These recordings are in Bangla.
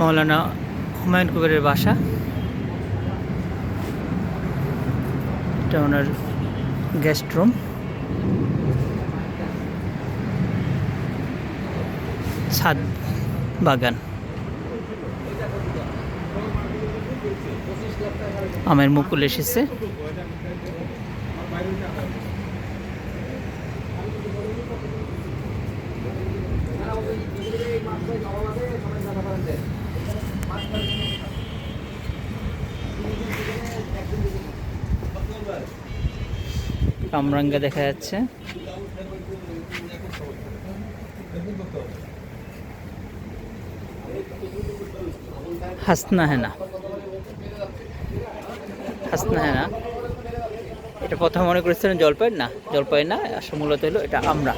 মৌলানা হুমায়ুন কবিরের বাসা। এটা ওনার গেস্ট রুম ছাদ বাগান। আমের মুকুল এসেছে। কামরাঙ্গা দেখা যাচ্ছে। হাসনা হেনা হাসনা হেনা এটা প্রথমে মনে করেছিলেন জলপাই না জলপাই না, আসলে মূলত হলো এটা আমরা।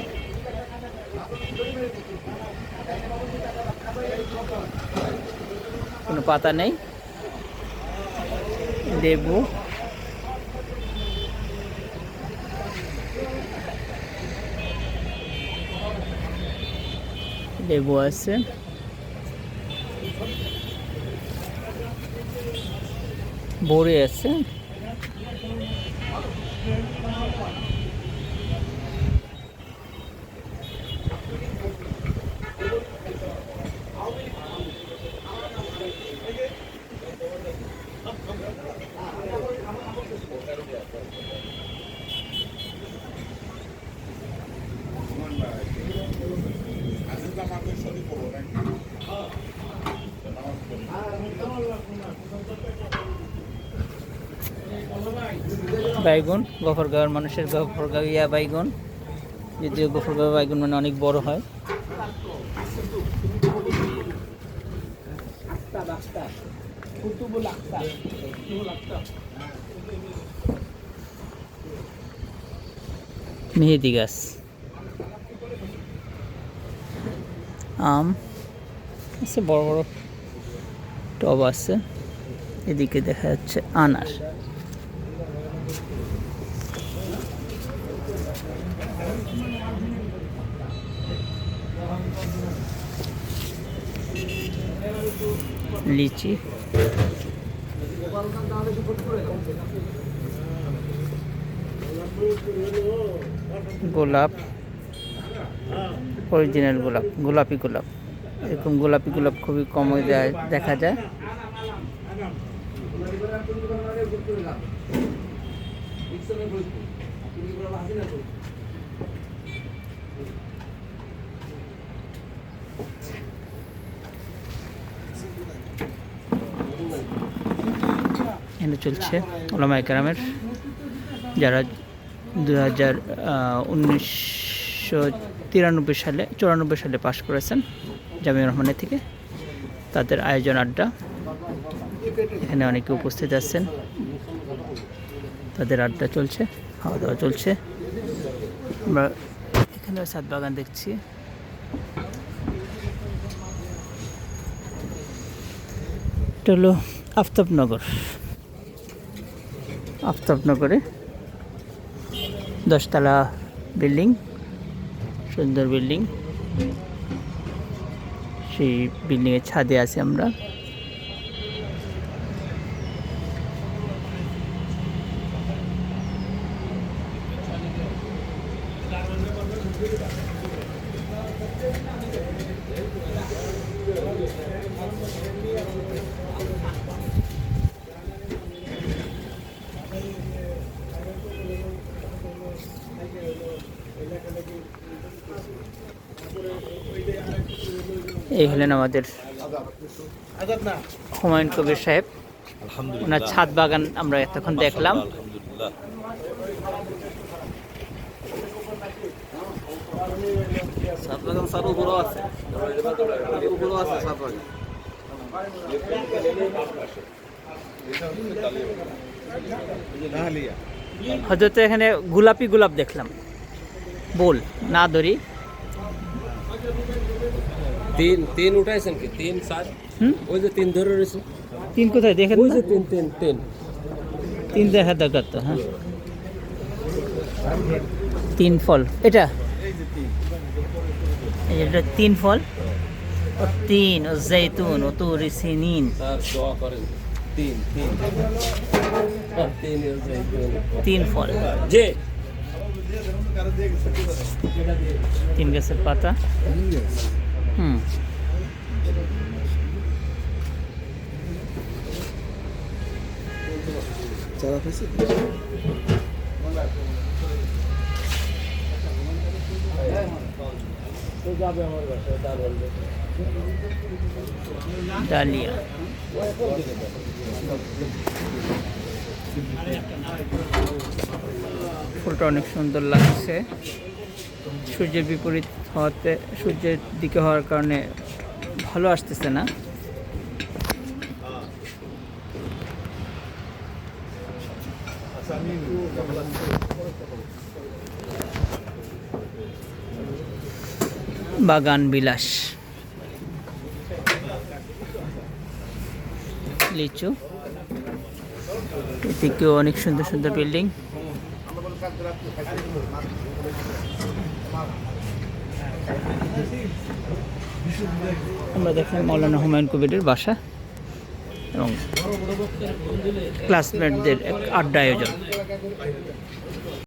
কোনো পাতা নেই। লেবু। লেবু আছে বড়ি আছে বাইগুন, গফরগাঁওয়ের মানুষের গফরগাঁও, ইয়া বাইগুন। যদিও গফরগাঁও বাইগুন মানে অনেক বড় হয়। মেহেদি গাছ। আম। আছে বড় বড় টব আছে। এদিকে দেখা যাচ্ছে আনার। লিচি। গোলাপ। অরিজিনাল গোলাপ গোলাপি গোলাপ। এরকম গোলাপি গোলাপ খুবই কম যায় দেখা যায়। এখানে চলছে ওলামা একরামের যারা দু হাজার উনিশশো তিরানব্বই সালে, চুরানব্বই সালে পাশ করেছেন জামিয়া রহমানের থেকে। তাদের আয়োজন আড্ডা। এখানে অনেকে উপস্থিত আছেন। তাদের আড্ডা চলছে খাওয়া দাওয়া চলছে। আমরা এখানে সাত বাগান দেখছি। এটা হলো আফতাবনগর। আফতাবনগরে। দশতলা বিল্ডিং সুন্দর বিল্ডিং। সেই বিল্ডিংয়ের ছাদে আছি আমরা। এই হলেন আমাদের হুমায়ুন কবির সাহেব। ওনার ছাদ বাগান আমরা এতক্ষণ দেখলাম। আলহামদুলিল্লাহ। বাগান সার উপরও আছে। উপরও আছে সাত বাগান। হজরত এখানে গোলাপি গোলাপ দেখলাম। বল না ধরি তিন তিন উঠাইছেন কি? তিন সাত ওই যে তিন ধরে রয়েছে। তিন কোথায় দেখেন ওই যে তিন তিন তিন। তিন দেখার দরকার তো হ্যাঁ। তিন ফল। এটা? এটা তিন ফল। ও তিন ও জৈতুন ও তুর সিনিন। তিন ফল। যে তিন গাছের পাতা? হুম। ডালিয়া। ফুলটা অনেক সুন্দর লাগছে। সূর্যের বিপরীত হওয়াতে, সূর্যের দিকে হওয়ার কারণে ভালো আসতেছে না। বাগান বিলাস। লিচু। এদিকেও অনেক সুন্দর সুন্দর বিল্ডিং। আমরা দেখলাম মৌলানা হুমায়ুন কবিরের বাসা এবং ক্লাসমেটদের এক আড্ডা আয়োজন।